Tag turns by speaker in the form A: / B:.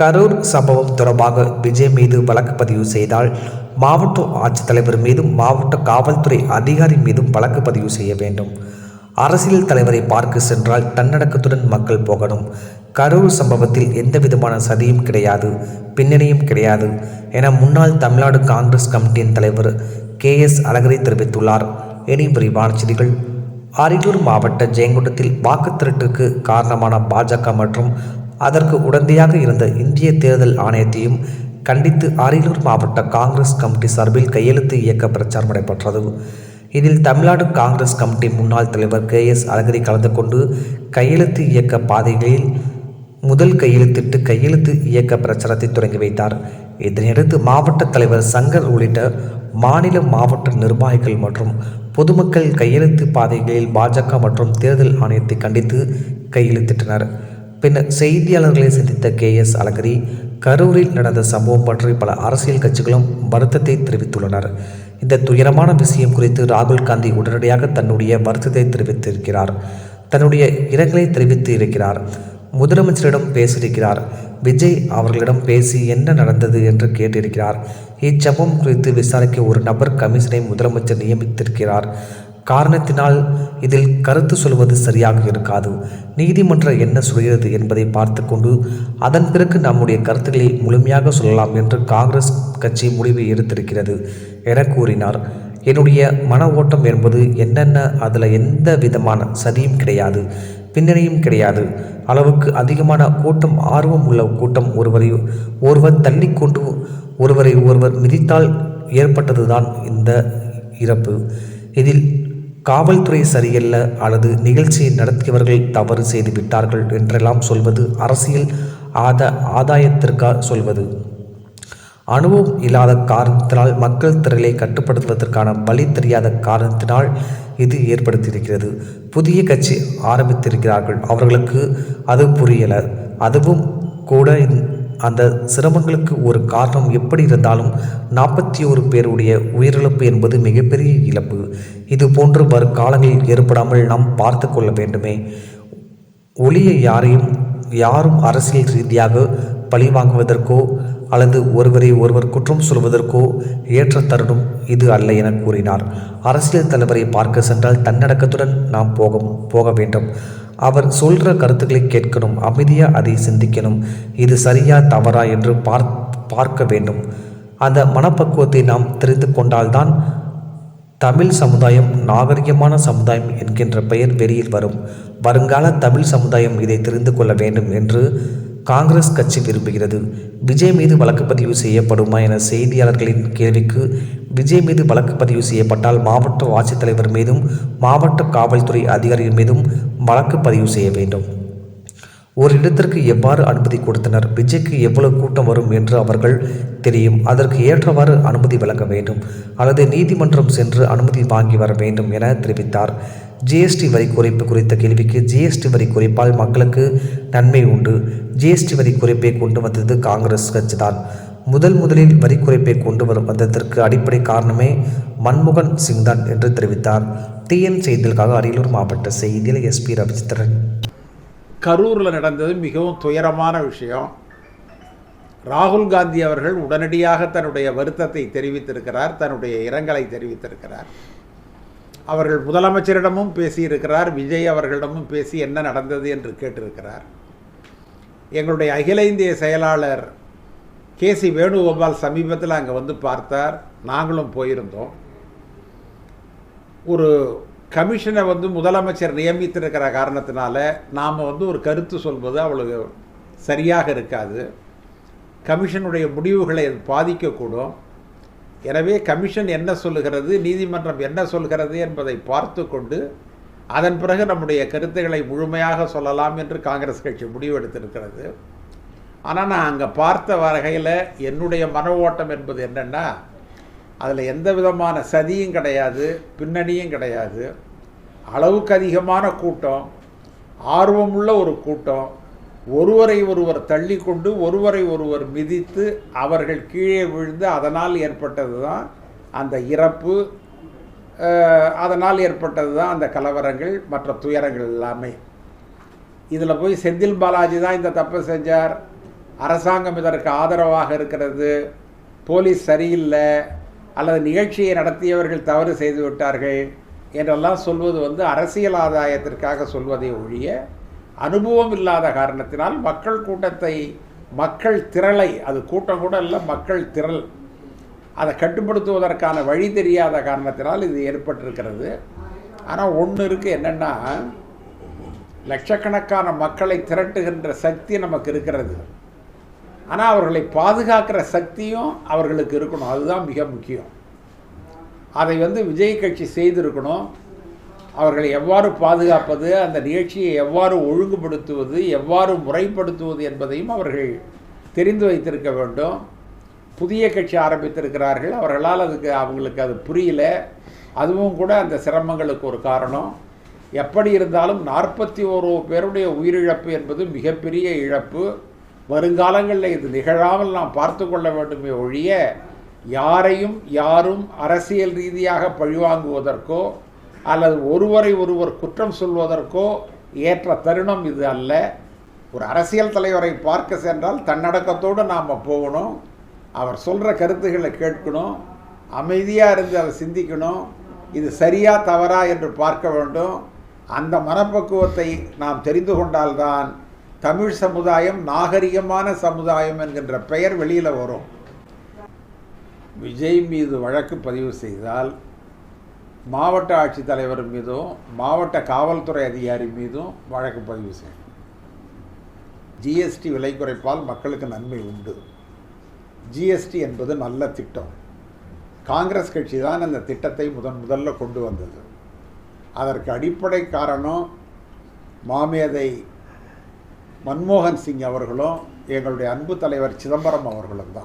A: கரூர் சம்பவம் தொடர்பாக விஜய் மீது வழக்கு பதிவு செய்தால் மாவட்ட ஆட்சித்தலைவர் மீதும் மாவட்ட காவல்துறை அதிகாரி மீதும் வழக்கு பதிவு செய்ய வேண்டும். அரசியல் தலைவரை பார்க்க சென்றால் தன்னடக்கத்துடன் மக்கள் போகணும். கரூர் சம்பவத்தில் எந்த விதமான சதியும் கிடையாது பின்னணியும் கிடையாது என முன்னாள் தமிழ்நாடு காங்கிரஸ் கமிட்டியின் தலைவர் கே எஸ் அழகரை தெரிவித்துள்ளார். இனி விரிவான செய்திகள். அரியலூர் மாவட்ட ஜெயங்கொண்டத்தில் வாக்கு திருட்டுக்கு காரணமான பாஜக மற்றும் அதற்கு உடந்தையாக இருந்த இந்திய தேர்தல் ஆணையத்தையும் கண்டித்து அரியலூர் மாவட்ட காங்கிரஸ் கமிட்டி சார்பில் கையெழுத்து இயக்க பிரச்சாரம் நடைபெற்றது. இதில் தமிழ்நாடு காங்கிரஸ் கமிட்டி முன்னாள் தலைவர் கே எஸ் அழகிரி கலந்து கொண்டு கையெழுத்து இயக்க பாதைகளில் முதல் கையெழுத்திட்டு கையெழுத்து இயக்க பிரச்சாரத்தை தொடங்கி வைத்தார். இதனையடுத்து மாவட்ட தலைவர் சங்கர் உள்ளிட்ட மாநில மாவட்ட நிர்வாகிகள் மற்றும் பொதுமக்கள் கையெழுத்து பாதைகளில் பாஜக மற்றும் தேர்தல் ஆணையத்தை கண்டித்து கையெழுத்திட்டனர். பின்னர் செய்தியாளர்களை சந்தித்த கே எஸ் அழகிரி கரூரில் நடந்த சம்பவம் பற்றி பல அரசியல் கட்சிகளும் வருத்தத்தை தெரிவித்துள்ளனர். இந்த துயரமான விஷயம் குறித்து ராகுல் காந்தி உடனடியாக தன்னுடைய வருத்தத்தை தெரிவித்திருக்கிறார். தன்னுடைய இரங்கலை தெரிவித்து இருக்கிறார். முதலமைச்சரிடம் பேசியிருக்கிறார். விஜய் அவர்களிடம் பேசி என்ன நடந்தது என்று கேட்டிருக்கிறார். இச்சம்பவம் குறித்து விசாரிக்க ஒரு நபர் கமிஷனை முதலமைச்சர் நியமித்திருக்கிறார். காரணத்தினால் இதில் கருத்து சொல்வது சரியாக இருக்காது. நீதிமன்றம் என்ன சொல்கிறது என்பதை பார்த்து கொண்டு அதன் பிறகு நம்முடைய கருத்துக்களை முழுமையாக சொல்லலாம் என்று காங்கிரஸ் கட்சி முடிவு எடுத்திருக்கிறது என கூறினார். என்னுடைய மன ஓட்டம் என்பது என்னென்ன அதில் எந்த விதமான சதியும் கிடையாது பின்னணியும் கிடையாது. அளவுக்கு அதிகமான கூட்டம் ஆர்வம் உள்ள கூட்டம் ஒருவரை ஒருவர் தள்ளிக்கொண்டு ஒருவரை ஒருவர் மிதித்தால் ஏற்பட்டதுதான் இந்த இறப்பு. இதில் காவல்துறை சரியல்ல அல்லது நிகழ்ச்சியை நடத்தியவர்கள் தவறு செய்து விட்டார்கள் என்றெல்லாம் சொல்வது அரசியல் ஆத ஆதாயத்திற்காக சொல்வது. அனுபவம் இல்லாத காரணத்தினால் மக்கள் திரளை கட்டுப்படுத்துவதற்கான வழி தெரியாத காரணத்தினால் இது ஏற்படுத்தியிருக்கிறது. புதிய கட்சி ஆரம்பித்திருக்கிறார்கள். அவர்களுக்கு அது புரியல. அதுவும் கூட அந்த சிரமங்களுக்கு ஒரு காரணம் எப்படி இருந்தாலும் நாற்பத்தி ஒரு பேருடைய உயிரிழப்பு என்பது மிகப்பெரிய இழப்பு. இது போன்று வரும் காலங்களில் ஏற்படாமல் நாம் பார்த்து கொள்ள வேண்டுமே. ஒளியை யாரையும் யாரும் அரசியல் ரீதியாக பழிவாங்குவதற்கோ அல்லது ஒருவரை ஒருவர் குற்றம் சொல்வதற்கோ ஏற்ற தருணம் இது அல்ல என கூறினார். அரசியல் தலைவரை பார்க்க சென்றால் தன்னடக்கத்துடன் நாம் போக போக வேண்டும். அவர் சொல்கிற கருத்துக்களை கேட்கணும் அமைதியாக அதை சிந்திக்கணும். இது சரியா தவறா என்று பார் பார்க்க வேண்டும். அந்த மனப்பக்குவத்தை நாம் தெரிந்து கொண்டால்தான் தமிழ் சமுதாயம் நாகரிகமான சமுதாயம் என்கின்ற பெயர் வெளியில் வரும். வருங்கால தமிழ் சமுதாயம் இதை தெரிந்து கொள்ள வேண்டும் என்று காங்கிரஸ் கட்சி விரும்புகிறது. விஜய் மீது வழக்கு பதிவு செய்யப்படுமா என செய்தியாளர்களின் கேள்விக்கு விஜய் மீது வழக்கு பதிவு செய்யப்பட்டால் மாவட்ட ஆட்சித்தலைவர் மீதும் மாவட்ட காவல்துறை அதிகாரிகள் மீதும் வழக்கு பதிவு செய்ய வேண்டும். ஒரு இடத்திற்கு எவ்வாறு அனுமதி கொடுத்தனர்? விஜய்க்கு எவ்வளவு கூட்டம் வரும் என்று அவர்கள் தெரியும். அதற்கு ஏற்றவாறு அனுமதி வழங்க வேண்டும். அல்லது நீதிமன்றம் சென்று அனுமதி வாங்கி வர வேண்டும் என தெரிவித்தார். ஜிஎஸ்டி வரி குறைப்பு குறித்த கேள்விக்கு ஜிஎஸ்டி வரி குறைப்பால் மக்களுக்கு நன்மை உண்டு. ஜிஎஸ்டி வரி குறைப்பை கொண்டு வந்தது காங்கிரஸ் கட்சிதான். முதல் முதலில் வரி குறைப்பை கொண்டு வரும் வந்ததற்கு அடிப்படை காரணமே மன்மோகன் சிங் தான் என்று தெரிவித்தார். டிஎன் செய்திகளுக்காக அரியலூர் மாவட்ட செய்தியில் எஸ்பி ரவிச்சந்திரன்.
B: கரூரில் நடந்தது மிகவும் துயரமான விஷயம். ராகுல் காந்தி அவர்கள் உடனடியாக தன்னுடைய வருத்தத்தை தெரிவித்திருக்கிறார் தன்னுடைய இரங்கலை தெரிவித்திருக்கிறார். அவர்கள் முதலமைச்சரிடமும் பேசியிருக்கிறார் விஜய் அவர்களிடமும் பேசி என்ன நடந்தது என்று கேட்டிருக்கிறார். எங்களுடைய அகில இந்திய செயலாளர் கே சி வேணுகோபால் சமீபத்தில் அங்கே வந்து பார்த்தார். நாங்களும் போயிருந்தோம். ஒரு கமிஷனை வந்து முதலமைச்சர் நியமித்திருக்கிற காரணத்தினால நாம் வந்து ஒரு கருத்து சொல்வது அவ்வளவு சரியாக இருக்காது. கமிஷனுடைய முடிவுகளை பாதிக்கக்கூடும். எனவே கமிஷன் என்ன சொல்லுகிறது நீதிமன்றம் என்ன சொல்கிறது என்பதை பார்த்து கொண்டு அதன் பிறகு நம்முடைய கருத்துக்களை முழுமையாக சொல்லலாம் என்று காங்கிரஸ் கட்சி முடிவெடுத்திருக்கிறது. ஆனால் நான் அங்கே பார்த்த வகையில் என்னுடைய மன ஓட்டம் என்பது என்னென்னா அதில் எந்த விதமான சதியும் கிடையாது பின்னணியும் கிடையாது. அளவுக்கு அதிகமான கூட்டம் ஆர்வமுள்ள ஒரு கூட்டம் ஒருவரை ஒருவர் தள்ளிக்கொண்டு ஒருவரை ஒருவர் மிதித்து அவர்கள் கீழே விழுந்து அதனால் ஏற்பட்டது தான் அந்த இறப்பு அதனால் ஏற்பட்டது தான் அந்த கலவரங்கள் மற்ற துயரங்கள் எல்லாமே. இதில் போய் செந்தில் பாலாஜி தான் இந்த தப்பை செஞ்சார். அரசாங்கம் இதற்கு ஆதரவாக இருக்கிறது. போலீஸ் சரியில்லை. அல்லது நிகழ்ச்சியை நடத்தியவர்கள் தவறு செய்து விட்டார்கள் என்றெல்லாம் சொல்வது வந்து அரசியல் ஆதாயத்திற்காக சொல்வதை ஒழிய அனுபவம் இல்லாத காரணத்தினால் மக்கள் கூட்டத்தை மக்கள் திரளை அது கூட்டம் கூட இல்லை மக்கள் திரள். அதை கட்டுப்படுத்துவதற்கான வழி தெரியாத காரணத்தினால் இது ஏற்பட்டிருக்கிறது. ஆனால் ஒன்று இருக்குது என்னென்னா லட்சக்கணக்கான மக்களை திரட்டுகின்ற சக்தி நமக்கு இருக்கிறது. ஆனால் அவர்களை பாதுகாக்கிற சக்தியும் அவர்களுக்கு இருக்கணும். அதுதான் மிக முக்கியம். அதை வந்து விஜய் கட்சி செய்திருக்கணும். அவர்களை எவ்வாறு பாதுகாப்பது அந்த நிகழ்ச்சியை எவ்வாறு ஒழுங்குபடுத்துவது எவ்வாறு முறைப்படுத்துவது என்பதையும் அவர்கள் தெரிந்து வைத்திருக்க வேண்டும். புதிய கட்சி ஆரம்பித்திருக்கிறார்கள். அவர்களால் அதுக்கு அவங்களுக்கு அது புரியல. அதுவும் கூட அந்த சிரமங்களுக்கு ஒரு காரணம். எப்படி இருந்தாலும் நாற்பத்தி ஓரு பேருடைய உயிரிழப்பு என்பது மிகப்பெரிய இழப்பு. வருங்காலங்களில் இது நிகழாமல் நாம் பார்த்து கொள்ள வேண்டுமே ஒழிய யாரையும் யாரும் அரசியல் ரீதியாக பழிவாங்குவதற்கோ அல்லது ஒருவரை ஒருவர் குற்றம் சொல்வதற்கோ ஏற்ற தருணம் இது அல்ல. ஒரு அரசியல் தலைவரை பார்க்க சென்றால் தன்னடக்கத்தோடு நாம் போகணும். அவர் சொல்கிற கருத்துக்களை கேட்கணும். அமைதியாக இருந்து அதை சிந்திக்கணும். இது சரியா தவறா என்று பார்க்க வேண்டும். அந்த மனப்பக்குவத்தை நாம் தெரிந்து கொண்டால்தான் தமிழ் சமுதாயம் நாகரிகமான சமுதாயம் என்கின்ற பெயர் வெளியில் வரும். விஜய் மீது வழக்கு பதிவு செய்தால் மாவட்ட ஆட்சித்தலைவர் மீதும் மாவட்ட காவல்துறை அதிகாரி மீதும் வழக்கு பதிவு செய்யணும். ஜிஎஸ்டி விலை குறைப்பால் மக்களுக்கு நன்மை உண்டு. ஜிஎஸ்டி என்பது நல்ல திட்டம். காங்கிரஸ் கட்சி தான் அந்த திட்டத்தை முதன் முதல்ல கொண்டு வந்தது. அதற்கு அடிப்படை காரணம் மாமேதை மன்மோகன் சிங் அவர்களும் எங்களுடைய அன்பு தலைவர் சிதம்பரம் அவர்களும் தான்